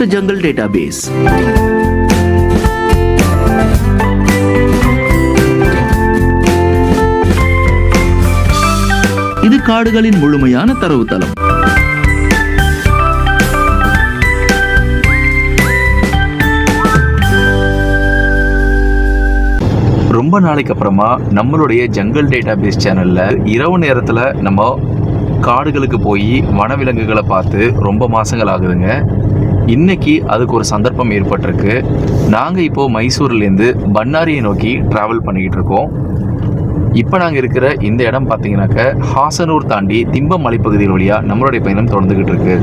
Viewers welcome to database இது காடுகளின் முழுமையான தரவுத்தளம். ரொம்ப நாளைக்கு அப்புறமா நம்மளுடைய ஜங்கல் டேட்டா பேஸ் சேனலில் இரவு நேரத்தில் நம்ம காடுகளுக்கு போய் வனவிலங்குகளை பார்த்து ரொம்ப மாதங்கள் ஆகுதுங்க. இன்னைக்கு அதுக்கு ஒரு சந்தர்ப்பம் ஏற்பட்டிருக்கு. நாங்கள் இப்போது மைசூர்லேருந்து பன்னாரியை நோக்கி ட்ராவல் பண்ணிக்கிட்டு இருக்கோம். இப்போ நாங்கள் இருக்கிற இந்த இடம் பார்த்தீங்கன்னாக்க ஹாசனூர் தாண்டி திம்பம் மலைப்பகுதியில் வழியாக நம்மளுடைய பயணம் தொடர்ந்துக்கிட்டு இருக்கு.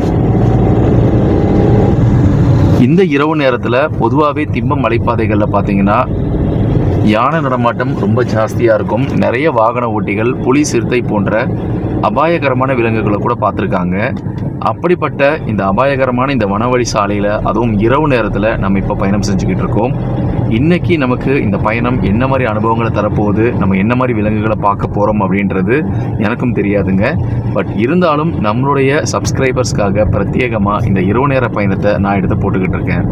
இந்த இரவு நேரத்தில் பொதுவாகவே திம்பம் மலைப்பாதைகளில் பார்த்தீங்கன்னா யானை நடமாட்டம் ரொம்ப ஜாஸ்தியாக இருக்கும். நிறைய வாகன ஓட்டிகள் புலி சிறுத்தை போன்ற அபாயகரமான விலங்குகளை கூட பார்த்துருக்காங்க. அப்படிப்பட்ட இந்த அபாயகரமான இந்த வனவழி சாலையில் அதுவும் இரவு நேரத்தில் நம்ம இப்போ பயணம் செஞ்சுக்கிட்டு இருக்கோம். இன்னைக்கு நமக்கு இந்த பயணம் என்ன மாதிரி அனுபவங்களை தரப்போகுது நம்ம என்ன மாதிரி விலங்குகளை பார்க்க போகிறோம் அப்படின்றது எனக்கும் தெரியாதுங்க. பட் இருந்தாலும் நம்மளுடைய சப்ஸ்கிரைபர்ஸ்க்காக பிரத்யேகமாக இந்த இரவு நேர பயணத்தை நான் எடுத்து போட்டுக்கிட்டு இருக்கேன்.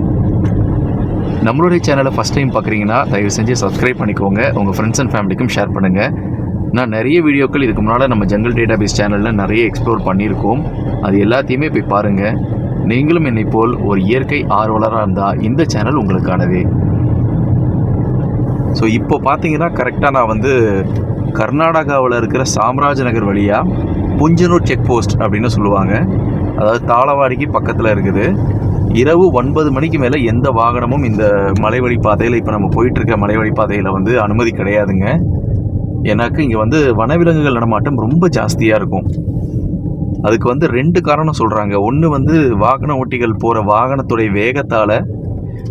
நம்மளுடைய சேனலை ஃபஸ்ட் டைம் பார்க்குறீங்கன்னா தயவு செஞ்சு சப்ஸ்கிரைப் பண்ணிக்கோங்க. உங்கள் ஃப்ரெண்ட்ஸ் அண்ட் ஃபேமிலிக்கும் ஷேர் பண்ணுங்கள் நான் நிறைய வீடியோக்கள் இதுக்கு முன்னால் நம்ம ஜங்கிள் டேட்டாபேஸ் சேனலில் நிறைய எக்ஸ்ப்ளோர் பண்ணியிருக்கோம். அது எல்லாத்தையுமே போய் பாருங்கள் நீங்களும் என்னை போல் ஒரு இயற்கை ஆர்வலராக இருந்தால் இந்த சேனல் உங்களுக்கானதே. ஸோ இப்போ பார்த்தீங்கன்னா கரெக்டாக நான் வந்து கர்நாடகாவில் இருக்கிற சாம்ராஜ் நகர் வழியாக புஞ்சனூர் செக் போஸ்ட் அப்படின்னு சொல்லுவாங்க. அதாவது தாளவாடிக்கு பக்கத்தில் இருக்குது. இரவு ஒன்பது மணிக்கு மேலே எந்த வாகனமும் இந்த மலைவழி பாதையில் இப்போ நம்ம போயிட்டுருக்க மலைவழி பாதையில் வந்து அனுமதி கிடையாதுங்க. எனக்கு இங்கே வந்து வனவிலங்குகள் நடமாட்டம் ரொம்ப ஜாஸ்தியாக இருக்கும். அதுக்கு வந்து ரெண்டு காரணம் சொல்கிறாங்க ஒன்று வந்து வாகன ஓட்டிகள் போகிற வாகனத்துடைய வேகத்தால்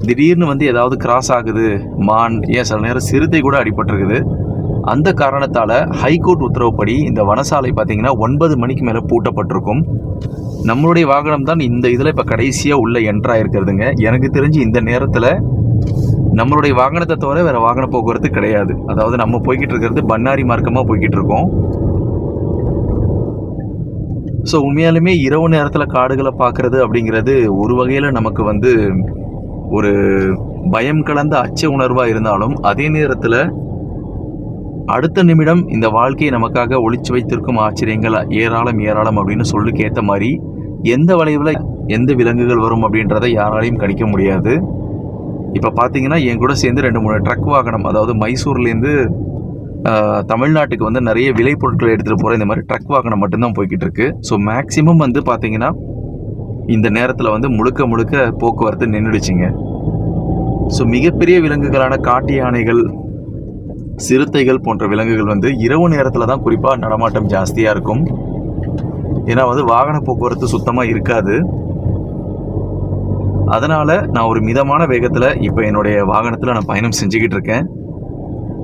திடீர்னு வந்து ஏதாவது கிராஸ் ஆகுது மான் ஏன் சில நேரம் சிறுத்தை கூட அடிபட்டிருக்குது. அந்த காரணத்தால் ஹைகோர்ட் உத்தரவுப்படி இந்த வனசாலை பார்த்தீங்கன்னா ஒன்பது மணிக்கு மேலே பூட்டப்பட்டிருக்கும். நம்மளுடைய வாகனம் தான் இந்த இதில் இப்போ கடைசியாக உள்ள என்ட்ராக இருக்கிறதுங்க. எனக்கு தெரிஞ்சு இந்த நேரத்தில் நம்மளுடைய வாகனத்தை தவிர வேறு வாகன போக்குவரத்து கிடையாது. அதாவது நம்ம போய்கிட்டு இருக்கிறது பன்னாரி மார்க்கமாக போய்கிட்டு இருக்கோம். ஸோ உண்மையாலுமே இரவு நேரத்தில் காடுகளை பார்க்குறது அப்படிங்கிறது ஒரு வகையில் நமக்கு வந்து ஒரு பயம் கலந்த அச்ச உணர்வாக இருந்தாலும் அதே நேரத்தில் அடுத்த நிமிடம் இந்த வாழ்க்கையை நமக்காக ஒழிச்சு வைத்திருக்கும் ஆச்சரியங்கள் ஏராளம் ஏராளம் அப்படின்னு சொல்லுக்கு ஏற்ற மாதிரி எந்த வளைவில் எந்த விலங்குகள் வரும் அப்படின்றத யாராலையும் கணிக்க முடியாது. இப்போ பார்த்தீங்கன்னா என் கூட சேர்ந்து ரெண்டு மூணு ட்ரக் வாகனம் அதாவது மைசூர்லேருந்து தமிழ்நாட்டுக்கு வந்து நிறைய விலை பொருட்களை எடுத்துகிட்டு போகிற இந்த மாதிரி ட்ரக் வாகனம் மட்டும்தான் போய்கிட்டு இருக்கு. ஸோ மேக்ஸிமம் வந்து பார்த்தீங்கன்னா இந்த நேரத்தில் வந்து முழுக்க முழுக்க போக்குவரத்து நின்றுடுச்சிங்க ஸோ மிகப்பெரிய விலங்குகளான காட்டு யானைகள் சிறுத்தைகள் போன்ற விலங்குகள் வந்து இரவு நேரத்தில் தான் குறிப்பாக நடமாட்டம் ஜாஸ்தியாக இருக்கும். ஏன்னா வந்து வாகன போக்குவரத்து சுத்தமாக இருக்காது. அதனால் நான் ஒரு மிதமான வேகத்தில் இப்போ என்னுடைய வாகனத்தில் நான் பயணம் செஞ்சுக்கிட்டு இருக்கேன்.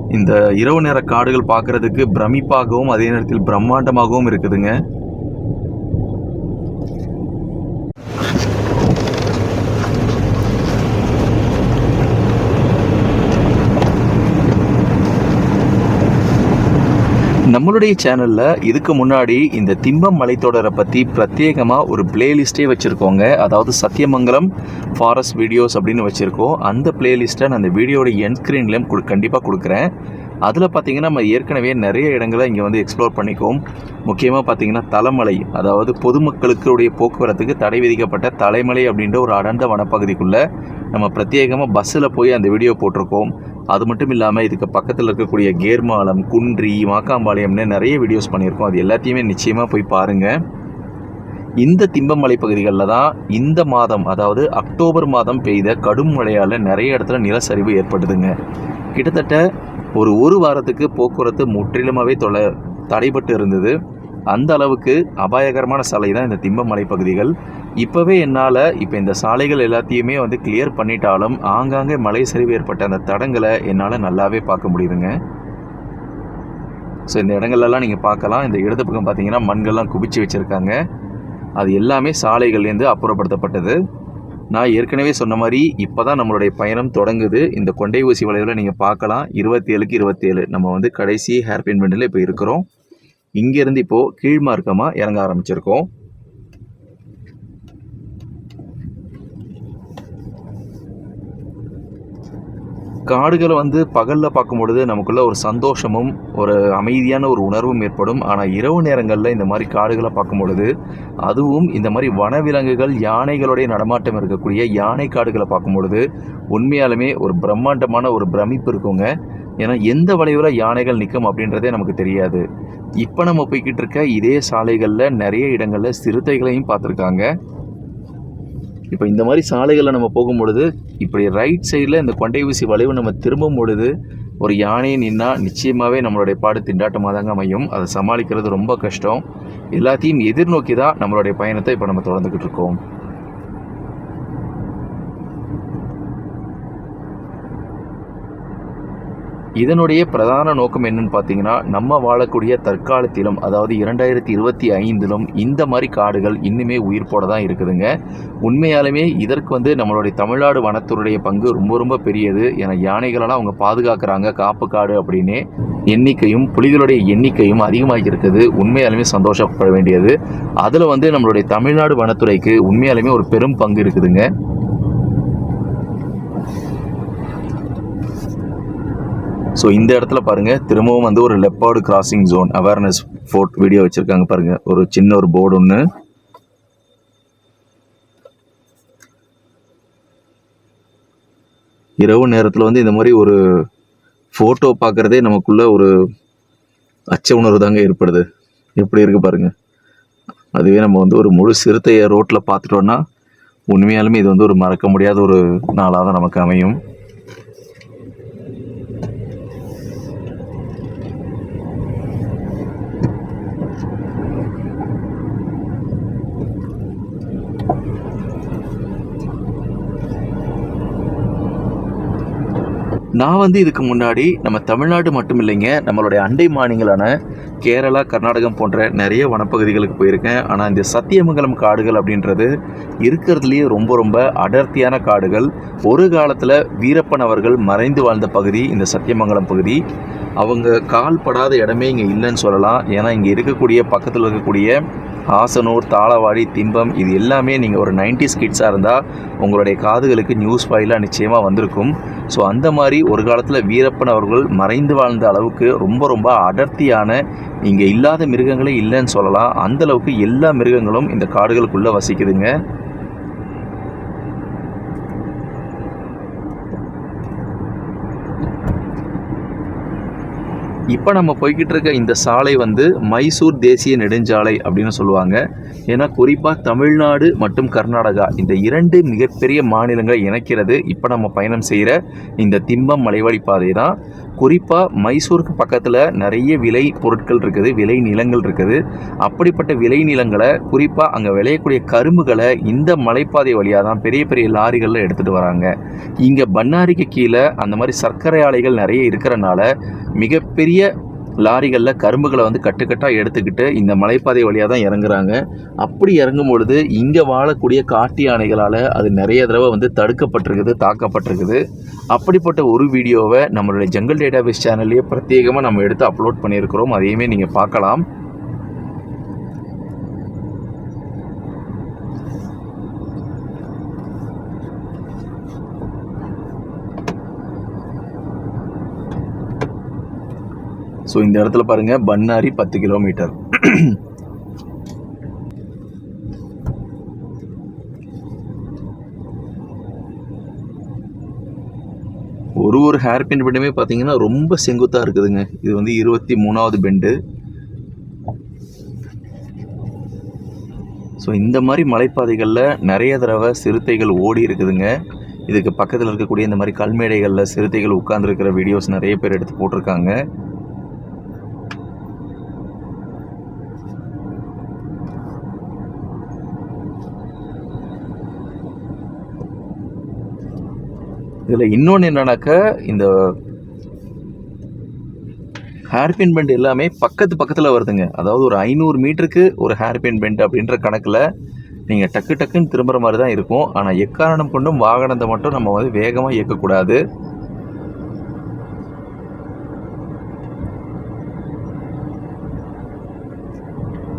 இந்த இரவு நேர காடுகள் பார்க்குறதுக்கு பிரமிப்பாகவும் அதே நேரத்தில் பிரம்மாண்டமாகவும் இருக்குதுங்க. நம்மளுடைய சேனலில் இதுக்கு முன்னாடி இந்த திம்பம் மலைத்தொடரை பற்றி பிரத்யேகமாக ஒரு பிளேலிஸ்ட்டே வச்சுருக்கோங்க. அதாவது சத்தியமங்கலம் ஃபாரஸ்ட் வீடியோஸ் அப்படின்னு வச்சுருக்கோம். அந்த பிளேலிஸ்ட்டை நான் அந்த வீடியோட என் ஸ்க்ரீன்லேயும் கொடு கண்டிப்பாக கொடுக்குறேன். அதில் பார்த்தீங்கன்னா நம்ம ஏற்கனவே நிறைய இடங்களை இங்கே வந்து எக்ஸ்ப்ளோர் பண்ணிக்கோம் முக்கியமாக பார்த்தீங்கன்னா தலைமலை அதாவது பொதுமக்களுக்குடைய போக்குவரத்துக்கு தடை விதிக்கப்பட்ட தலைமலை அப்படின்ற ஒரு அடர்ந்த வனப்பகுதிக்குள்ளே நம்ம பிரத்யேகமாக பஸ்ஸில் போய் அந்த வீடியோ போட்டிருக்கோம். அது மட்டும் இல்லாமல் இதுக்கு பக்கத்தில் இருக்கக்கூடிய கேர்மாலம் குன்றி மாக்காம்பாளையம்னு நிறைய வீடியோஸ் பண்ணியிருக்கோம். அது எல்லாத்தையுமே நிச்சயமாக போய் பாருங்கள் இந்த திம்பமலை பகுதிகளில் தான் இந்த மாதம் அதாவது அக்டோபர் மாதம் பெய்த கடும் மழையால் நிறைய இடத்துல நிலச்சரிவு ஏற்படுதுங்க கிட்டத்தட்ட ஒரு ஒரு வாரத்துக்கு போக்குவரத்து முற்றிலுமாகவே தொலை தடைபட்டு இருந்தது. அந்த அளவுக்கு அபாயகரமான சாலை தான் இந்த திம்பமலை பகுதிகள். இப்போவே என்னால் இப்போ இந்த சாலைகள் எல்லாத்தையுமே வந்து கிளியர் பண்ணிட்டாலும் ஆங்காங்கே மலை சரிவு ஏற்பட்ட அந்த தடங்களை என்னால் நல்லாவே பார்க்க முடியுதுங்க. ஸோ இந்த இடங்கள்லாம் நீங்கள் பார்க்கலாம். இந்த இடது பக்கம் பார்த்தீங்கன்னா மண்கள்லாம் குவிச்சு வச்சுருக்காங்க. அது எல்லாமே சாலைகள்லேருந்து அப்புறப்படுத்தப்பட்டது. நான் ஏற்கனவே சொன்ன மாதிரி இப்போ தான் நம்மளுடைய பயணம் தொடங்குது. இந்த கொண்டை ஊசி வளைவில் நீங்கள் பார்க்கலாம். இருபத்தி ஏழுக்கு இருபத்தேழு. நம்ம வந்து கடைசி ஹேர் பின் பெண்டில் இப்போ இருக்கிறோம். இங்கேருந்து இப்போது கீழ்மார்க்கமாக இறங்க ஆரம்பிச்சிருக்கோம். காடுகளை வந்து பகலில் பார்க்கும் பொழுது நமக்குள்ள ஒரு சந்தோஷமும் ஒரு அமைதியான ஒரு உணர்வும் ஏற்படும். ஆனால் இரவு நேரங்களில் இந்த மாதிரி காடுகளை பார்க்கும் பொழுது அதுவும் இந்த மாதிரி வனவிலங்குகள் யானைகளுடைய நடமாட்டம் இருக்கக்கூடிய யானை காடுகளை பார்க்கும் பொழுது உண்மையாலுமே ஒரு பிரம்மாண்டமான ஒரு பிரமிப்பு இருக்குங்க. ஏன்னா எந்த வளைவில் யானைகள் நிற்கும் அப்படின்றதே நமக்கு தெரியாது. இப்போ நம்ம போய்கிட்டு இருக்க இதே சாலைகளில் நிறைய இடங்களில் சிறுத்தைகளையும் பார்த்துருக்காங்க. இப்போ இந்த மாதிரி சாலைகளில் நம்ம போகும் பொழுது இப்படி ரைட் சைடில் இந்த கொண்டை ஊசி வளைவு நம்ம திரும்பும் பொழுது ஒரு யானையை நின்னா நிச்சயமாகவே நம்மளுடைய பாடு திண்டாட்டமாக தாங்க அமையும். அதை சமாளிக்கிறது ரொம்ப கஷ்டம். எல்லாத்தையும் எதிர்நோக்கி தான் நம்மளுடைய பயணத்தை இப்போ நம்ம தொடர்ந்துக்கிட்டு இருக்கோம். இதனுடைய பிரதான நோக்கம் என்னன்னு பார்த்தீங்கன்னா நம்ம வாழக்கூடிய தற்காலத்திலும் அதாவது இரண்டாயிரத்தி இருபத்தி ஐந்திலும் இந்த மாதிரி காடுகள் இன்னுமே உயிர்ப்போட தான் இருக்குதுங்க. உண்மையாலுமே இதற்கு வந்து நம்மளுடைய தமிழ்நாடு வனத்துறையுடைய பங்கு ரொம்ப ரொம்ப பெரியது. என யானைகளெல்லாம் அவங்க பாதுகாக்கிறாங்க காப்பு காடு அப்படின்னு. எண்ணிக்கையும் புலிகளுடைய எண்ணிக்கையும் அதிகமாகி இருக்குது. உண்மையாலுமே சந்தோஷப்பட வேண்டியது. அதில் வந்து நம்மளுடைய தமிழ்நாடு வனத்துறைக்கு உண்மையாலுமே ஒரு பெரும் பங்கு இருக்குதுங்க. ஸோ இந்த இடத்துல பாருங்க திரும்பவும் வந்து ஒரு leopard crossing zone awareness for video வச்சிருக்காங்க பாருங்க. ஒரு சின்ன ஒரு போர்டு ஒன்று இரவு நேரத்தில் வந்து இந்த மாதிரி ஒரு ஃபோட்டோ பார்க்குறதே நமக்குள்ள ஒரு அச்ச உணர்வு தாங்க ஏற்படுது. எப்படி இருக்கு பாருங்க. அதுவே நம்ம வந்து ஒரு முழு சிறுத்தையை ரோட்டில் பார்த்துட்டோன்னா உண்மையாலுமே இது வந்து ஒரு மறக்க முடியாத ஒரு நாளாக தான் நமக்கு அமையும். நான் வந்து இதுக்கு முன்னாடி நம்ம தமிழ்நாடு மட்டும் இல்லைங்க நம்மளுடைய அண்டை மாநிலங்களான கேரளா கர்நாடகம் போன்ற நிறைய வனப்பகுதிகளுக்கு போயிருக்கேன். ஆனால் இந்த சத்தியமங்கலம் காடுகள் அப்படின்றது இருக்கிறதுலேயே ரொம்ப ரொம்ப அடர்த்தியான காடுகள். ஒரு காலத்தில் வீரப்பன் அவர்கள் மறைந்து வாழ்ந்த பகுதி இந்த சத்தியமங்கலம் பகுதி. அவங்க கால் படாத இடமே இங்கே இல்லைன்னு சொல்லலாம். ஏன்னா இங்கே இருக்கக்கூடிய பக்கத்தில் இருக்கக்கூடிய ஆசனூர் தாளவாடி திம்பம் இது எல்லாமே நீங்கள் ஒரு 90s கிட்ஸாக இருந்தால் உங்களுடைய காதுகளுக்கு நியூஸ் ஃபைலாக நிச்சயமாக வந்திருக்கும். ஸோ அந்த மாதிரி ஒரு காலத்தில் வீரப்பன் அவர்கள் மறைந்து வாழ்ந்த அளவுக்கு ரொம்ப ரொம்ப அடர்த்தியான இங்கே இல்லாத மிருகங்களே இல்லைன்னு சொல்லலாம். அந்தளவுக்கு எல்லா மிருகங்களும் இந்த காடுகளுக்குள்ளே வசிக்குதுங்க. இப்போ நம்ம போய்கிட்டு இருக்க இந்த சாலை வந்து மைசூர் தேசிய நெடுஞ்சாலை அப்படின்னு சொல்லுவாங்க. ஏன்னா குறிப்பாக தமிழ்நாடு மற்றும் கர்நாடகா இந்த இரண்டு மிகப்பெரிய மாநிலங்களை இணைக்கிறது. இப்போ நம்ம பயணம் செய்கிற இந்த திம்பம் மலைவழி பாதை தான் குறிப்பாக மைசூருக்கு பக்கத்தில் நிறைய விலை பொருட்கள் இருக்குது விலை நிலங்கள் இருக்குது. அப்படிப்பட்ட விலை நிலங்களை குறிப்பாக அங்கே விளையக்கூடிய கரும்புகளை இந்த மலைப்பாதை வழியாக தான் பெரிய பெரிய லாரிகளில் எடுத்துகிட்டு வராங்க. இங்கே பண்ணாரிக்கு கீழே அந்த மாதிரி சர்க்கரை ஆலைகள் நிறைய இருக்கிறனால மிகப்பெரிய லாரிகளில் கரும்புகளை வந்து கட்டுக்கட்டாக எடுத்துக்கிட்டு இந்த மலைப்பாதை வழியாக தான் இறங்குறாங்க. அப்படி இறங்கும் பொழுது இங்கே வாழக்கூடிய காட்டு யானைகளால் அது நிறைய தடவை வந்து தடுக்கப்பட்டிருக்குது தாக்கப்பட்டிருக்குது. அப்படிப்பட்ட ஒரு வீடியோவை நம்மளுடைய ஜங்கல் டேட்டாபேஸ் சேனல்லையே பிரத்யேகமாக நம்ம எடுத்து அப்லோட் பண்ணியிருக்கிறோம். அதையுமே நீங்கள் பார்க்கலாம். ஸோ இந்த இடத்துல பாருங்க பண்ணாரி பத்து கிலோமீட்டர். ஒரு ஒரு ஹேர் பின் பெண்டுமே பார்த்தீங்கன்னா ரொம்ப செங்குத்தாக இருக்குதுங்க. இது வந்து இருபத்தி மூணாவது பெண்டு. ஸோ இந்த மாதிரி மலைப்பாதைகளில் நிறைய தடவை சிறுத்தைகள் ஓடி இருக்குதுங்க. இதுக்கு பக்கத்தில் இருக்கக்கூடிய இந்த மாதிரி கல்மேடைகளில் சிறுத்தைகள் உட்கார்ந்துருக்கிற வீடியோஸ் நிறைய பேர் எடுத்து போட்டிருக்காங்க. இதில் இன்னொன்று என்னன்னாக்கா இந்த ஹேர்பின் பெண்ட் எல்லாமே பக்கத்து பக்கத்தில் வருதுங்க. அதாவது ஒரு ஐநூறு மீட்டருக்கு ஒரு ஹேர்பின் பெண்ட் அப்படின்ற கணக்கில் நீங்கள் டக்கு டக்குன்னு திரும்புகிற மாதிரி தான் இருக்கும். ஆனால் எக்காரணம் கொண்டும் வாகனத்தை மட்டும் நம்ம வந்து வேகமாக இயக்கக்கூடாது.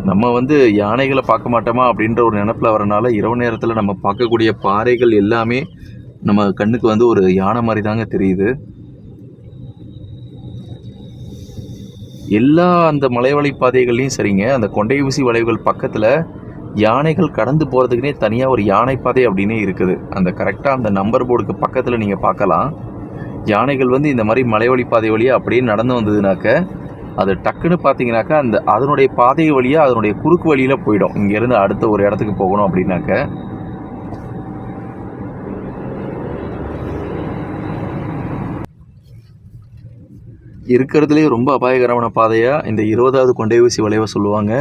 நம்ம வந்து யானைகளை பார்க்க மாட்டோமா அப்படின்ற ஒரு நினப்பில் வரனால இரவு நேரத்தில் நம்ம பார்க்கக்கூடிய பாறைகள் எல்லாமே நம்ம கண்ணுக்கு வந்து ஒரு யானை மாதிரி தாங்க தெரியுது. எல்லா அந்த மலைவழி பாதைகள்லையும் சரிங்க. அந்த கொண்டை ஊசி வளைவுகள் பக்கத்தில் யானைகள் கடந்து போகிறதுக்குனே தனியாக ஒரு யானை பாதை அப்படின்னே இருக்குது. அந்த கரெக்டாக அந்த நம்பர் போர்டுக்கு பக்கத்தில் நீங்கள் பார்க்கலாம். யானைகள் வந்து இந்த மாதிரி மலைவழி பாதை வழியாக அப்படியே நடந்து வந்ததுனாக்க அது டக்குன்னு பார்த்தீங்கன்னாக்கா அந்த அதனுடைய பாதை வழியாக அதனுடைய குறுக்கு வழியில் போயிடும். இங்கேருந்து அடுத்த ஒரு இடத்துக்கு போகணும் அப்படின்னாக்க இருக்கிறதுலே ரொம்ப அபாயகரமான பாதையாக இந்த இருபதாவது கொண்டை ஊசி வளைவை சொல்லுவாங்க.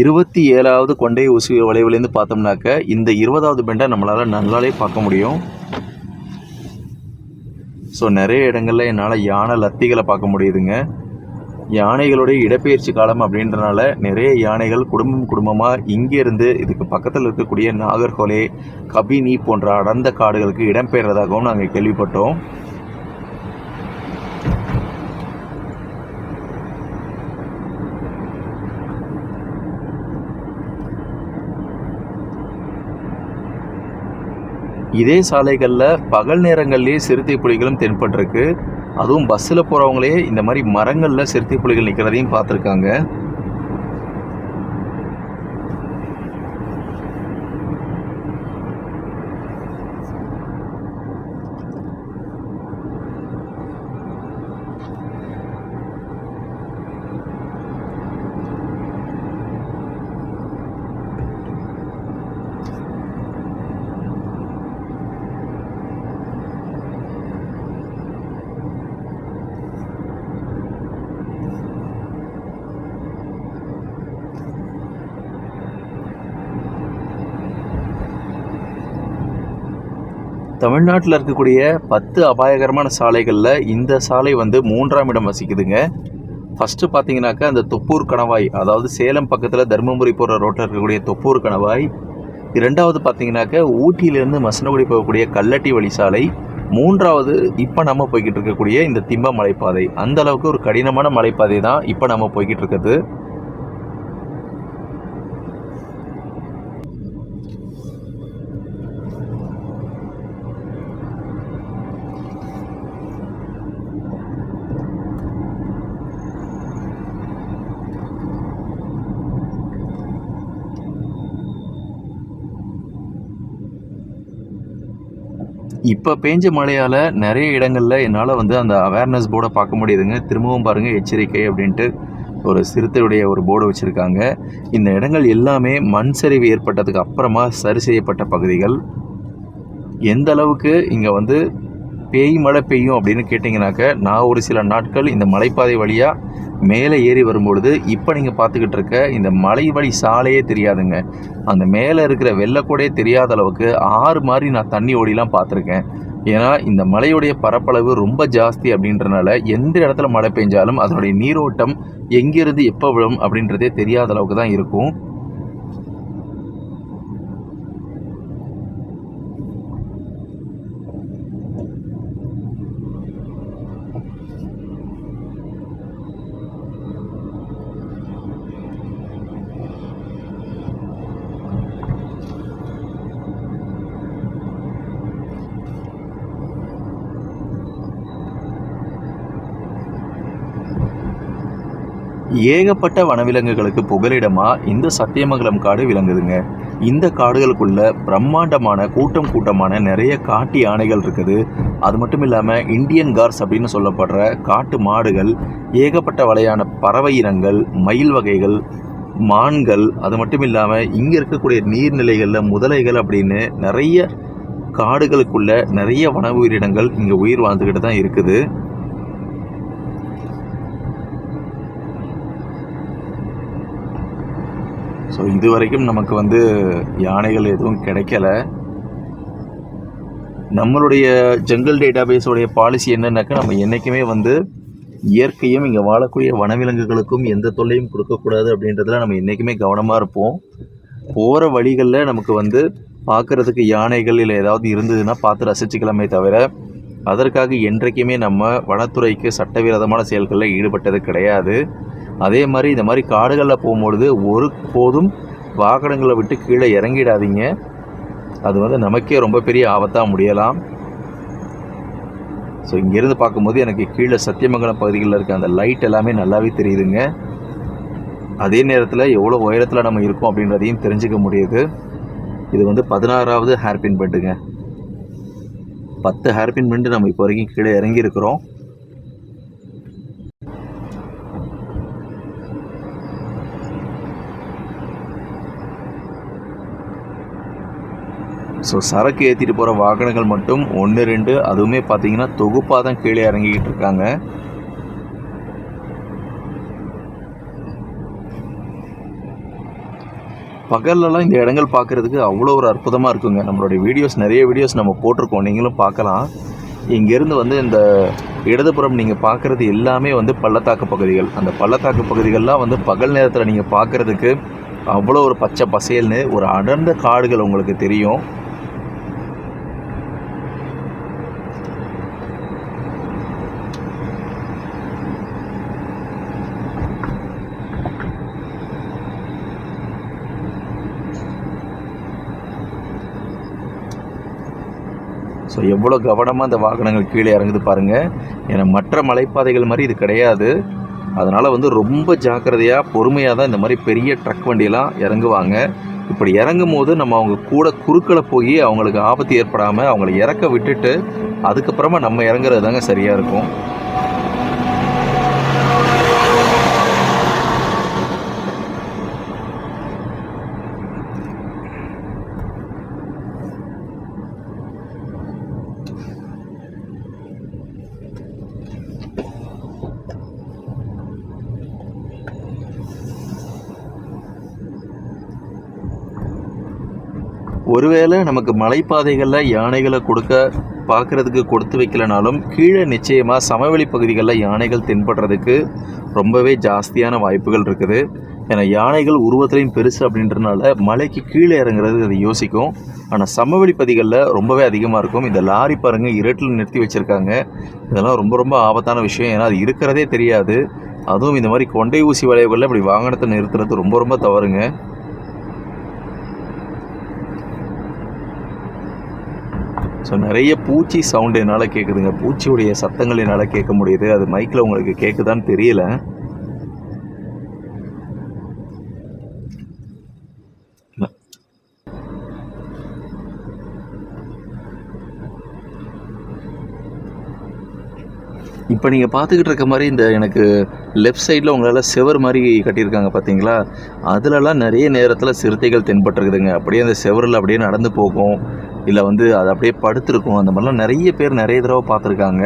இருபத்தி ஏழாவது கொண்டை ஊசி வளைவுலேருந்து பார்த்தோம்னாக்க இந்த இருபதாவது பெண்டை நம்மளால் நல்லாலே பார்க்க முடியும். ஸோ நிறைய இடங்களில் என்னால் யானை லத்திகளை பார்க்க முடியுதுங்க. யானைகளுடைய இடப்பெயர்ச்சி காலம் அப்படின்றனால நிறைய யானைகள் குடும்பம் குடும்பமாக இங்கேருந்து இதுக்கு பக்கத்தில் இருக்கக்கூடிய நாகர்கோலே கபினி போன்ற அடர்ந்த காடுகளுக்கு இடம்பெயர்றதாகவும் நாங்கள் கேள்விப்பட்டோம். இதே சாலைகளில் பகல் நேரங்கள்லேயே சிறுத்தை புலிகளும் தென்பட்டிருக்கு. அதுவும் பஸ்ஸில் போகிறவங்களே இந்த மாதிரி மரங்களில் சிறுத்தை புலிகள் நிற்கிறதையும் பார்த்துருக்காங்க. தமிழ்நாட்டில் இருக்கக்கூடிய பத்து அபாயகரமான சாலைகளில் இந்த சாலை வந்து மூன்றாம் இடம் வசிக்குதுங்க. ஃபஸ்ட்டு பார்த்தீங்கன்னாக்கா அந்த தொப்பூர் கணவாய் அதாவது சேலம் பக்கத்தில் தருமபுரி போகிற ரோட்டில் இருக்கக்கூடிய தொப்பூர் கணவாய். இரண்டாவது பார்த்தீங்கன்னாக்கா ஊட்டியிலேருந்து மசனகுடி போகக்கூடிய கல்லட்டி வழி சாலை. மூன்றாவது இப்போ நம்ம போய்கிட்டு இருக்கக்கூடிய இந்த திம்ப மலைப்பாதை. அந்த அளவுக்கு ஒரு கடினமான மலைப்பாதை தான் இப்போ நம்ம போய்கிட்டு இருக்கிறது இப்போ பேஞ்ச மழையால் நிறைய இடங்களில் என்னால் வந்து அந்த அவேர்னஸ் போர்டை பார்க்க முடியுதுங்க. திரும்பவும் பாருங்கள் எச்சரிக்கை அப்படின்ட்டு ஒரு சிறுத்தையுடைய ஒரு போர்டு வச்சுருக்காங்க. இந்த இடங்கள் எல்லாமே மண் சரிவு ஏற்பட்டதுக்கு அப்புறமா சரி செய்யப்பட்ட பகுதிகள். எந்த அளவுக்கு இங்கே வந்து பேய் மழை பெய்யும் அப்படின்னு கேட்டிங்கனாக்க நான் ஒரு சில நாட்கள் இந்த மலைப்பாதை வழியாக மேலே ஏறி வரும்பொழுது இப்போ நீங்கள் பார்த்துக்கிட்டு இருக்க இந்த மலை வழி சாலையே தெரியாதுங்க. அந்த மேலே இருக்கிற வெள்ளக்கூடே தெரியாத அளவுக்கு ஆறு மாதிரி நான் தண்ணி ஓடிலாம் பார்த்துருக்கேன். ஏன்னா இந்த மலையுடைய பரப்பளவு ரொம்ப ஜாஸ்தி அப்படின்றனால எந்த இடத்துல மழை பெஞ்சாலும் அதனுடைய நீரோட்டம் எங்கேருந்து எப்போ விழும் அப்படின்றதே தெரியாத அளவுக்கு தான் இருக்கும். ஏகப்பட்ட வனவிலங்குகளுக்கு புகலிடமாக இந்த சத்தியமங்கலம் காடு விளங்குதுங்க. இந்த காடுகளுக்குள்ள பிரம்மாண்டமான கூட்டம் கூட்டமான நிறைய காட்டு யானைகள் இருக்குது. அது மட்டும் இல்லாமல் இந்தியன் கார்ஸ் அப்படின்னு சொல்லப்படுற காட்டு மாடுகள் ஏகப்பட்ட வகையான பறவை இனங்கள் மயில் வகைகள் மான்கள் அது மட்டும் இல்லாமல் இங்கே இருக்கக்கூடிய நீர்நிலைகளில் முதலைகள் அப்படின்னு நிறைய காடுகளுக்குள்ள நிறைய வன உயிரினங்கள் இங்கே உயிர் வாழ்ந்துக்கிட்டு தான் இருக்குது. ஸோ இது வரைக்கும் நமக்கு வந்து யானைகள் எதுவும் கிடைக்கல. நம்மளுடைய ஜங்கல் டேட்டாபேஸோடைய பாலிசி என்னென்னாக்கா நம்ம என்றைக்குமே வந்து இயற்கையும் இங்கே வாழக்கூடிய வனவிலங்குகளுக்கும் எந்த தொல்லையும் கொடுக்கக்கூடாது அப்படின்றதுல நம்ம என்றைக்குமே கவனமாக இருப்போம். போகிற வழிகளில் நமக்கு வந்து பார்க்குறதுக்கு யானைகள் இல்லை ஏதாவது இருந்ததுன்னா பார்த்து ரசிச்சுக்கலாமே தவிர அதற்காக என்றைக்குமே நம்ம வனத்துறைக்கு சட்டவிரோதமான செயல்களில் ஈடுபட்டது கிடையாது. அதே மாதிரி இந்த மாதிரி காடுகளில் போகும்பொழுது ஒரு போதும் வாகனங்களை விட்டு கீழே இறங்கிடாதீங்க. அது வந்து நமக்கே ரொம்ப பெரிய ஆபத்தாக முடியலாம். ஸோ இங்கேருந்து பார்க்கும்போது எனக்கு கீழே சத்தியமங்கலம் பகுதிகளில் இருக்க அந்த லைட் எல்லாமே நல்லாவே தெரியுதுங்க. அதே நேரத்தில் எவ்வளோ உயரத்தில் நம்ம இருக்கோம் அப்படின்றதையும் தெரிஞ்சுக்க முடியுது. இது வந்து பதினாறாவது ஹேர்பின் பெட்டுங்க. பத்து ஹேர்பின் பெண்டு நம்ம இப்போ வரைக்கும் கீழே இறங்கியிருக்கிறோம். ஸோ சரக்கு ஏற்றிட்டு போகிற வாகனங்கள் மட்டும் ஒன்று ரெண்டு அதுவுமே பார்த்தீங்கன்னா தொகுப்பாக தான் கீழே இறங்கிக்கிட்டு இருக்காங்க. பகல்லலாம் இந்த இடங்கள் பார்க்குறதுக்கு அவ்வளோ ஒரு அற்புதமாக இருக்குங்க. நம்மளுடைய வீடியோஸ் நிறைய வீடியோஸ் நம்ம போட்டிருக்கோம். நீங்களும் பார்க்கலாம். இங்கேருந்து வந்து இந்த இடதுபுறம் நீங்கள் பார்க்குறது எல்லாமே வந்து பள்ளத்தாக்கு பகுதிகள். அந்த பள்ளத்தாக்கு பகுதிகள்லாம் வந்து பகல் நேரத்தில் நீங்கள் பார்க்குறதுக்கு அவ்வளோ ஒரு பச்சை பசேல்னு ஒரு அடர்ந்த காடுகள் உங்களுக்கு தெரியும். ஸோ எவ்வளோ கவனமாக அந்த வாகனங்கள் கீழே இறங்குது பாருங்கள் ஏன்னா மற்ற மலைப்பாதைகள் மாதிரி இது கிடையாது. அதனால் வந்து ரொம்ப ஜாக்கிரதையாக பொறுமையாக தான் இந்த மாதிரி பெரிய ட்ரக் வண்டியெல்லாம் இறங்குவாங்க. இப்படி இறங்கும் போது நம்ம அவங்க கூட குறுக்களை போய் அவங்களுக்கு ஆபத்து ஏற்படாமல் அவங்கள இறக்க விட்டுட்டு அதுக்கப்புறமா நம்ம இறங்குறது தாங்க சரியாக இருக்கும். ஒருவேளை நமக்கு மலைப்பாதைகளில் யானைகளை கொடுக்க பார்க்குறதுக்கு கொடுத்து வைக்கலனாலும் கீழே நிச்சயமாக சமவெளி பகுதிகளில் யானைகள் தென்படுறதுக்கு ரொம்பவே ஜாஸ்தியான வாய்ப்புகள் இருக்குது. ஏன்னா யானைகள் உருவத்துலையும் பெருசு அப்படின்றனால மலைக்கு கீழே இறங்குறது அது யோசிக்கும். ஆனால் சமவெளி பகுதிகளில் ரொம்பவே அதிகமாக இருக்கும். இந்த லாரி பாருங்கள் இருட்டில் நிறுத்தி வச்சுருக்காங்க. இதெல்லாம் ரொம்ப ரொம்ப ஆபத்தான விஷயம். ஏன்னா அது இருக்கிறதே தெரியாது. அதுவும் இந்த மாதிரி கொண்டை ஊசி வளைவுகளில் இப்படி வாகனத்தை நிறுத்துறது ரொம்ப ரொம்ப தவறுங்க. ஸோ நிறைய பூச்சி சவுண்டு என்னால் கேட்குதுங்க பூச்சியுடைய சத்தங்கள் என்னால் கேட்க முடியுது. அது மைக்கில் உங்களுக்கு கேட்குதான்னு தெரியல. இப்போ நீங்கள் பார்த்துக்கிட்டு இருக்க மாதிரி இந்த எனக்கு லெஃப்ட் சைடில் உங்களால் செவர் மாதிரி கட்டியிருக்காங்க பார்த்தீங்களா அதுலலாம் நிறைய நேரத்தில் சிறுத்தைகள் தென்பட்டுருக்குதுங்க. அப்படியே அந்த செவரில் அப்படியே நடந்து போகும். இல்லை வந்து அது அப்படியே படுத்துருக்கும். அந்த மாதிரிலாம் நிறைய பேர் நிறைய தடவை பார்த்துருக்காங்க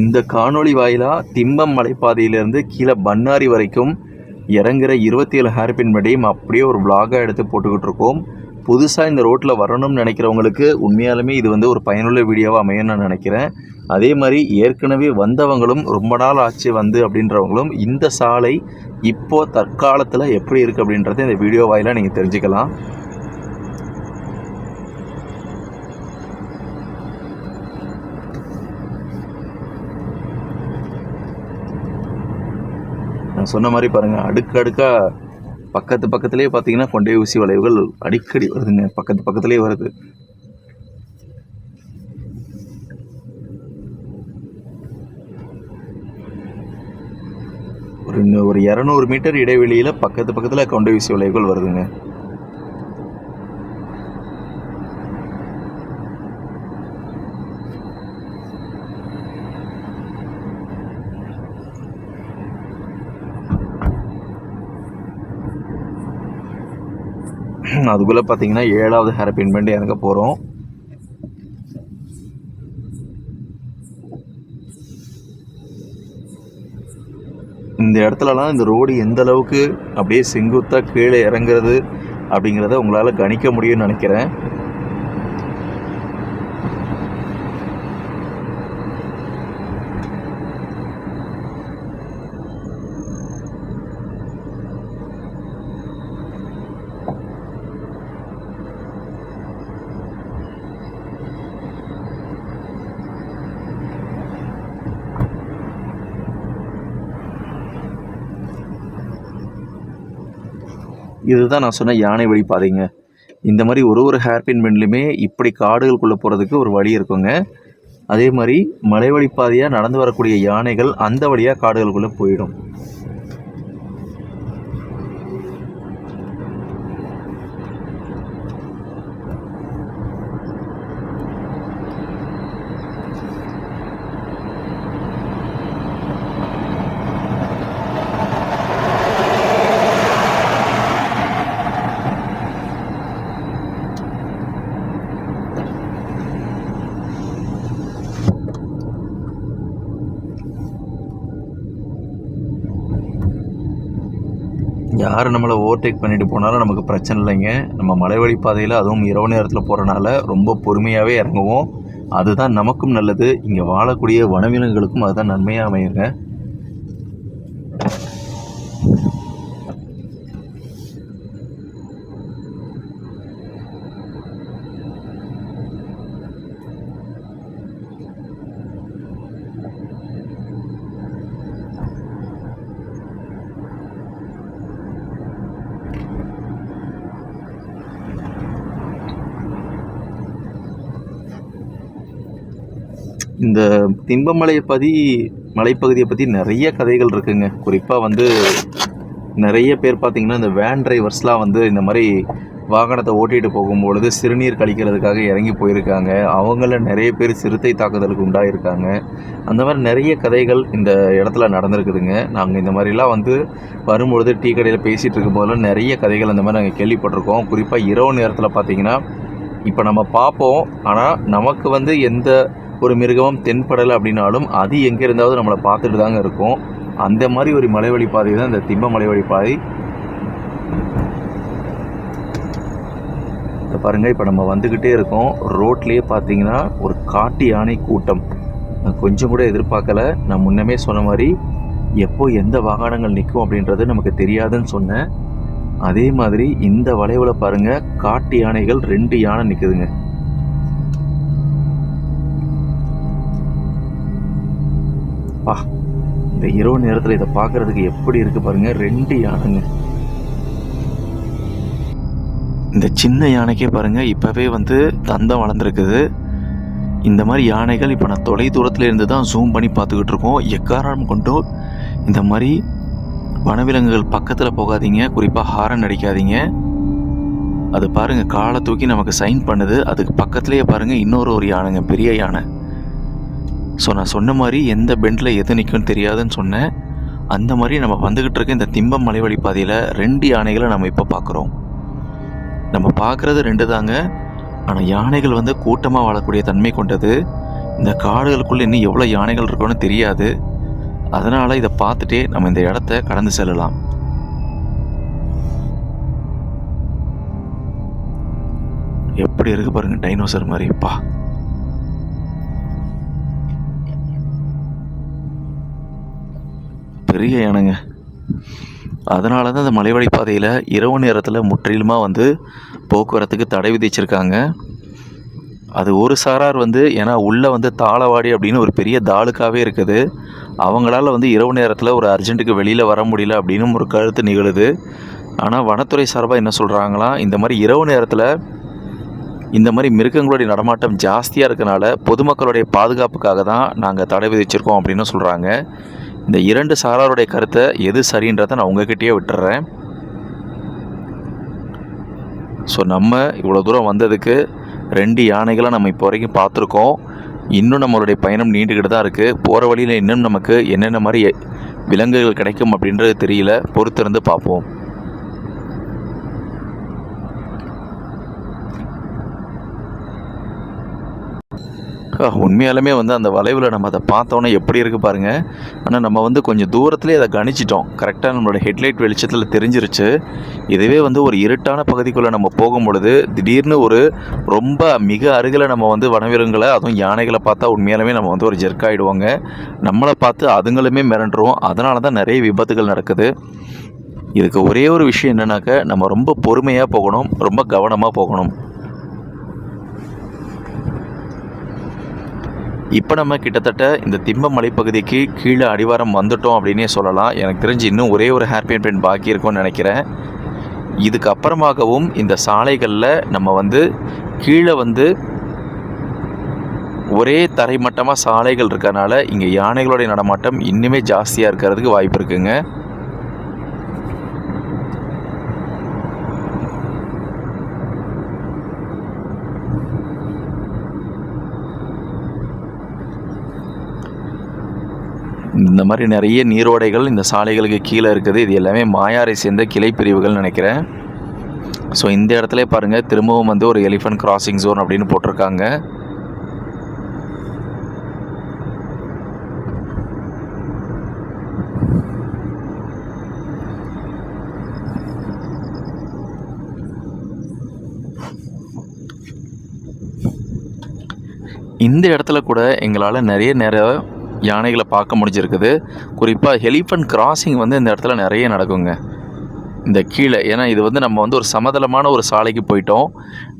இந்த காணொளி வாயிலாக திம்பம் மலைப்பாதையிலேருந்து கீழே பன்னாரி வரைக்கும் இறங்குற இருபத்தி ஏழு ஹேர்பின் மடியும் அப்படியே ஒரு vlog-ஆ எடுத்து போட்டுக்கிட்டு இருக்கோம். புதுசாக இந்த ரோட்டில் வரணும்னு நினைக்கிறவங்களுக்கு உண்மையாலுமே இது வந்து ஒரு பயனுள்ள வீடியோவாக அமையணும்னு நான் நினைக்கிறேன். அதே மாதிரி ஏற்கனவே வந்தவங்களும் ரொம்ப நாள் ஆச்சு வந்து அப்படின்றவங்களும் இந்த சாலை இப்போ தற்காலத்தில் எப்படி இருக்குது அப்படின்றத இந்த வீடியோ வாயிலாக நீங்கள் தெரிஞ்சுக்கலாம். சொன்ன மாதிரி பாருங்கள் அடுக்கு அடுக்காக பக்கத்து பக்கத்துலேயே பார்த்தீங்கன்னா கொண்டை ஊசி வளைவுகள் அடிக்கடி வருதுங்க. பக்கத்து பக்கத்துலேயே வருது. ஒரு இன்னும் ஒரு இரநூறு மீட்டர் இடைவெளியில் பக்கத்து பக்கத்தில் கொண்டை ஊசி வளைவுகள் வருதுங்க. அதுக்குள்ளே பார்த்தீங்கன்னா ஏழாவது ஹேரப்பின் பண்ணி இறங்க போகிறோம் இந்த இடத்துலலாம் இந்த ரோடு எந்த அளவுக்கு அப்படியே செங்குத்தாக கீழே இறங்குறது அப்படிங்கிறத உங்களால் கணிக்க முடியும்னு நினைக்கிறேன். இதுதான் நான் சொன்ன யானை வழி பாதைங்க. இந்த மாதிரி ஒரு ஒரு ஹேர்பின் பெண்ட்லையுமே இப்படி காடுகளுக்குள்ளே போகிறதுக்கு ஒரு வழி இருக்குங்க. அதே மாதிரி மலைவழி பாதையாக நடந்து வரக்கூடிய யானைகள் அந்த வழியாக காடுகளுக்குள்ளே போயிடும். யார் நம்மளை ஓவர்டேக் பண்ணிட்டு போனாலும் நமக்கு பிரச்சனை இல்லைங்க. நம்ம மலைவழி பாதையில் அதுவும் இரவு நேரத்தில் போகிறனால ரொம்ப பொறுமையாகவே இறங்குவோம். அதுதான் நமக்கும் நல்லது. இங்கே வாழக்கூடிய வனவிலங்குகளுக்கும் அதுதான் நன்மையாக அமையுங்க. இந்த திம்பமலையை பற்றி மலைப்பகுதியை பற்றி நிறைய கதைகள் இருக்குங்க. குறிப்பாக வந்து நிறைய பேர் பார்த்திங்கன்னா இந்த வேன் டிரைவர்ஸ்லாம் வந்து இந்த மாதிரி வாகனத்தை ஓட்டிகிட்டு போகும்பொழுது சிறுநீர் கழிக்கிறதுக்காக இறங்கி போயிருக்காங்க. அவங்கள நிறைய பேர் சிறுத்தை தாக்குதலுக்கு உண்டாயிருக்காங்க. அந்த மாதிரி நிறைய கதைகள் இந்த இடத்துல நடந்திருக்குதுங்க. நாங்கள் இந்த மாதிரிலாம் வந்து வரும்பொழுது டீ கடையில் பேசிகிட்டு இருக்கும்போதெல்லாம் நிறைய கதைகள் அந்த மாதிரி நாங்கள் கேள்விப்பட்டிருக்கோம். குறிப்பாக இரவு நேரத்தில் பார்த்தீங்கன்னா இப்போ நம்ம பார்ப்போம். ஆனால் நமக்கு வந்து எந்த ஒரு மிருகமும் தென்படலை அப்படின்னாலும் அது எங்கே இருந்தாவது நம்மளை பார்த்துட்டு தாங்க இருக்கும். அந்த மாதிரி ஒரு மலைவழி பாதை தான் இந்த திம்ப மலைவழி பாதை. இப்போ பாருங்க இப்போ நம்ம வந்துக்கிட்டே இருக்கோம். ரோட்லேயே பார்த்தீங்கன்னா ஒரு காட்டு யானை கூட்டம். நான் கொஞ்சம் கூட எதிர்பார்க்கல. நான் முன்னமே சொன்ன மாதிரி எப்போ எந்த வாகனங்கள் நிற்கும் அப்படின்றது நமக்கு தெரியாதுன்னு சொன்னேன். அதே மாதிரி இந்த வளைவில் பாருங்கள் காட்டு யானைகள் ரெண்டு யானை நிற்குதுங்க அப்பா இந்த இரவு நேரத்தில் இதை பார்க்கறதுக்கு எப்படி இருக்கு பாருங்க ரெண்டு யானைங்க. இந்த சின்ன யானைக்கே பாருங்க இப்போவே வந்து தந்தம் வளர்ந்துருக்குது. இந்த மாதிரி யானைகள் இப்போ நான் தொலை தூரத்தில் இருந்து தான் ஜூம் பண்ணி பார்த்துக்கிட்டு இருக்கோம். எக்காரணம் கொண்டோ இந்த மாதிரி வனவிலங்குகள் பக்கத்தில் போகாதீங்க குறிப்பாக ஹாரன் அடிக்காதீங்க. அது பாருங்கள் காலை தூக்கி நமக்கு சைன் பண்ணுது. அதுக்கு பக்கத்துலேயே பாருங்கள் இன்னொரு ஒரு யானைங்க பெரிய யானை. ஸோ நான் சொன்ன மாதிரி எந்த பெண்டில் எது நிற்கும்னு தெரியாதுன்னு சொன்னேன் அந்த மாதிரி நம்ம வந்துக்கிட்டு இருக்க இந்த திம்பம் மலைவழி பாதையில் ரெண்டு யானைகளை நம்ம இப்போ பார்க்குறோம் நம்ம பார்க்குறது ரெண்டு தாங்க. ஆனால் யானைகள் வந்து கூட்டமாக வாழக்கூடிய தன்மை கொண்டது. இந்த காடுகளுக்குள்ளே இன்னும் எவ்வளோ யானைகள் இருக்குன்னு தெரியாது. அதனால் இதை பார்த்துட்டே நம்ம இந்த இடத்த கடந்து செல்லலாம். எப்படி இருக்கு பாருங்க டைனோசர் மாதிரி. பா. பெரிய யானைங்க. அதனால தான் அந்த மலைவழி பாதையில் இரவு நேரத்தில் முற்றிலுமாக வந்து போக்குவரத்துக்கு தடை விதிச்சிருக்காங்க. அது ஒரு சாரார் வந்து ஏன்னா உள்ளே வந்து தாளவாடி அப்படின்னு ஒரு பெரிய தாலுக்காவே இருக்குது. அவங்களால வந்து இரவு நேரத்தில் ஒரு அர்ஜென்ட்டுக்கு வெளியில் வர முடியல அப்படின்னு ஒரு கருத்து நிகழுது. ஆனால் வனத்துறை சார்பாக என்ன சொல்கிறாங்களாம் இந்த மாதிரி இரவு நேரத்தில் இந்த மாதிரி மிருகங்களுடைய நடமாட்டம் ஜாஸ்தியாக இருக்கனால பொதுமக்களுடைய பாதுகாப்புக்காக தான் நாங்கள் தடை விதிச்சிருக்கோம் அப்படின்னு சொல்கிறாங்க இந்த இரண்டு சாராருடைய கருத்தை எது சரின்றதை நான் உங்ககிட்டயே விட்டுறேன். ஸோ நம்ம இவ்வளோ தூரம் வந்ததுக்கு ரெண்டு யானைகளை நம்ம இப்போ வரைக்கும் பார்த்துருக்கோம். இன்னும் நம்மளுடைய பயணம் நீண்டுக்கிட்டு தான் இருக்குது போகிற வழியில் இன்னும் நமக்கு என்னென்ன மாதிரி விலங்குகள் கிடைக்கும் அப்படின்றது தெரியல. பொறுத்திருந்து பார்ப்போம். உண்மையாலுமே வந்து அந்த வளைவில் நம்ம அதை பார்த்தோன்னே எப்படி இருக்குது பாருங்கள் ஆனால் நம்ம வந்து கொஞ்சம் தூரத்துலேயே அதை கணிச்சிட்டோம். கரெக்டாக நம்மளோட ஹெட்லைட் வெளிச்சத்தில் தெரிஞ்சிருச்சு. இதுவே வந்து ஒரு இருட்டான பகுதிக்குள்ளே நம்ம போகும் பொழுது திடீர்னு ஒரு ரொம்ப மிக அருகில் நம்ம வந்து வனவிலங்குகளை அதுவும் யானைகளை பார்த்தா உண்மையாலுமே நம்ம வந்து ஒரு ஜெர்க் ஆகிடுவாங்க நம்மளை பார்த்து அதுங்களுமே மிரண்டுருவோம். அதனால தான் நிறைய விபத்துகள் நடக்குது. இதுக்கு ஒரே ஒரு விஷயம் என்னன்னாக்க நம்ம ரொம்ப பொறுமையாக போகணும். ரொம்ப கவனமாக போகணும். இப்போ நம்ம கிட்டத்தட்ட இந்த திம்ப மலைப்பகுதிக்கு கீழே அடிவாரம் வந்துட்டோம் அப்படின்னே சொல்லலாம். எனக்கு தெரிஞ்சு இன்னும் ஒரே ஒரு ஹேர்பின் பென் பாக்கி இருக்கும்னு நினைக்கிறேன். இதுக்கப்புறமாகவும் இந்த சாலைகளில் நம்ம வந்து கீழே வந்து ஒரே தரைமட்டமாக சாலைகள் இருக்கறனால இங்கே யானைகளுடைய நடமாட்டம் இன்னுமே ஜாஸ்தியாக இருக்கிறதுக்கு வாய்ப்பு இருக்குங்க. இந்த மாதிரி நிறைய நீரோடைகள் இந்த சாலைகளுக்கு கீழே இருக்குது. இது எல்லாமே மாயாரை சேர்ந்த கிளை பிரிவுகள் நினைக்கிறேன். ஸோ இந்த இடத்துல பாருங்கள் திரும்பவும் வந்து ஒரு எலிஃபண்ட் கிராசிங் ஜோன் அப்படின்னு போட்டிருக்காங்க. இந்த இடத்துல கூட எங்களால் நிறைய நேரம் யானைகளை பார்க்க முடிஞ்சிருக்குது. குறிப்பாக ஹெலிஃபண்ட் கிராசிங் வந்து இந்த இடத்துல நிறைய நடக்குங்க. இந்த கீழே ஏன்னா இது வந்து நம்ம வந்து ஒரு சமதளமான ஒரு சாலைக்கு போயிட்டோம்.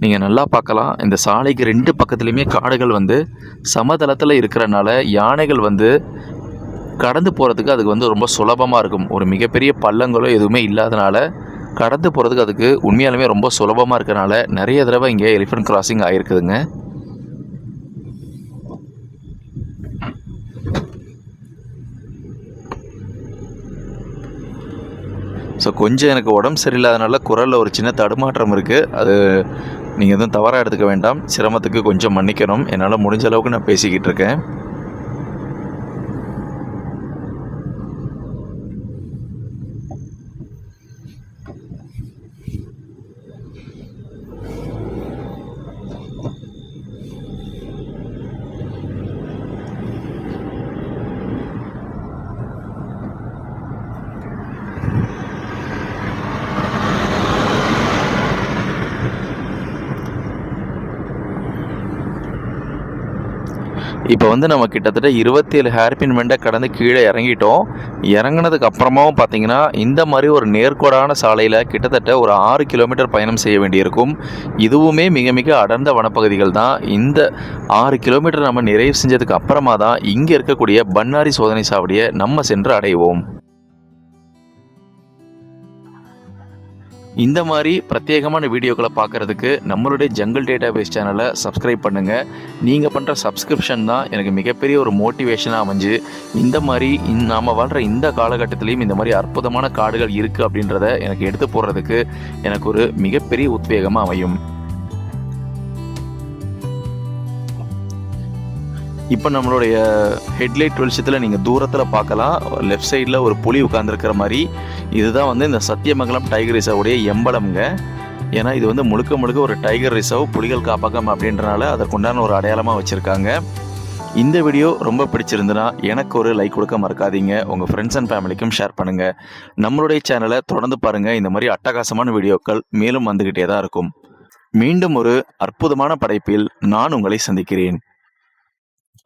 நீங்கள் நல்லா பார்க்கலாம். இந்த சாலைக்கு ரெண்டு பக்கத்துலேயுமே காடுகள் வந்து சமதளத்தில் இருக்கிறனால யானைகள் வந்து கடந்து போகிறதுக்கு அதுக்கு வந்து ரொம்ப சுலபமாக இருக்கும். ஒரு மிகப்பெரிய பள்ளங்களோ எதுவுமே இல்லாதனால கடந்து போகிறதுக்கு அதுக்கு உண்மையாலுமே ரொம்ப சுலபமாக இருக்கறனால நிறைய தடவை இங்கே எலிஃபண்ட் கிராசிங் ஆகிருக்குதுங்க ஸோ கொஞ்சம் எனக்கு உடம்பு சரியில்லாதனால குரலில் ஒரு சின்ன தடுமாற்றம் இருக்குது அது நீங்கள் எதுவும் தவறாக எடுத்துக்க வேண்டாம். சிரமத்துக்கு கொஞ்சம் மன்னிக்கணும். என்னால் முடிஞ்ச அளவுக்கு நான் பேசிக்கிட்டு இருக்கேன். இப்போ வந்து நம்ம கிட்டத்தட்ட இருபத்தேழு ஹேர்பின் மெண்டை கடந்து கீழே இறங்கிட்டோம். இறங்கினதுக்கு அப்புறமாவும் பார்த்தீங்கன்னா இந்த மாதிரி ஒரு நேர்கோடான சாலையில் கிட்டத்தட்ட ஒரு ஆறு கிலோமீட்டர் பயணம் செய்ய வேண்டியிருக்கும். இதுவுமே மிக மிக அடர்ந்த வனப்பகுதிகள் தான். இந்த ஆறு கிலோமீட்டர் நம்ம நிறைவு செஞ்சதுக்கு அப்புறமா தான் இங்கே இருக்கக்கூடிய பன்னாரி சோதனை சாவடியை நம்ம சென்று அடைவோம். இந்த மாதிரி பிரத்யேகமான வீடியோக்களை பார்க்குறதுக்கு நம்மளுடைய ஜங்கிள் டேட்டா பேஸ் சேனலை சப்ஸ்கிரைப் பண்ணுங்கள் நீங்கள் பண்ணுற சப்ஸ்கிரிப்ஷன் தான் எனக்கு மிகப்பெரிய ஒரு மோட்டிவேஷனாக அமைஞ்சு இந்த மாதிரி இந் நாம் வாழ்கிற இந்த காலகட்டத்திலையும் இந்த மாதிரி அற்புதமான காடுகள் இருக்குது அப்படின்றத எனக்கு எடுத்து போடுறதுக்கு எனக்கு ஒரு மிகப்பெரிய உத்வேகமாக அமையும். இப்போ நம்மளுடைய ஹெட்லைட் வெளிச்சத்தில் நீங்கள் தூரத்தில் பார்க்கலாம். லெஃப்ட் சைடில் ஒரு புலி உட்காந்துருக்கிற மாதிரி. இதுதான் வந்து இந்த சத்தியமங்கலம் டைகர் ரிசர்வுடைய எம்பளம்ங்க ஏன்னா இது வந்து முழுக்க முழுக்க ஒரு டைகர் ரிசர்வ் புலிகள் காப்பகம் அப்படின்றனால அதற்குண்டான ஒரு அடையாளமாக வச்சுருக்காங்க. இந்த வீடியோ ரொம்ப பிடிச்சிருந்துன்னா எனக்கு ஒரு லைக் கொடுக்க மறக்காதீங்க. உங்கள் ஃப்ரெண்ட்ஸ் அண்ட் ஃபேமிலிக்கும் ஷேர் பண்ணுங்கள் நம்மளுடைய சேனலை தொடர்ந்து பாருங்கள் இந்த மாதிரி அட்டகாசமான வீடியோக்கள் மேலும் வந்துக்கிட்டே தான் இருக்கும். மீண்டும் ஒரு அற்புதமான படைப்பில் நான் உங்களை சந்திக்கிறேன்.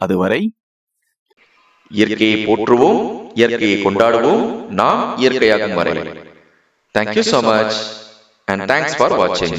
அதுவரை இயற்கையை போற்றுவோம் இயற்கையை கொண்டாடுவோம். நாம் இயற்கையாகும் வரை. Thank you so much and thanks for வாட்சிங்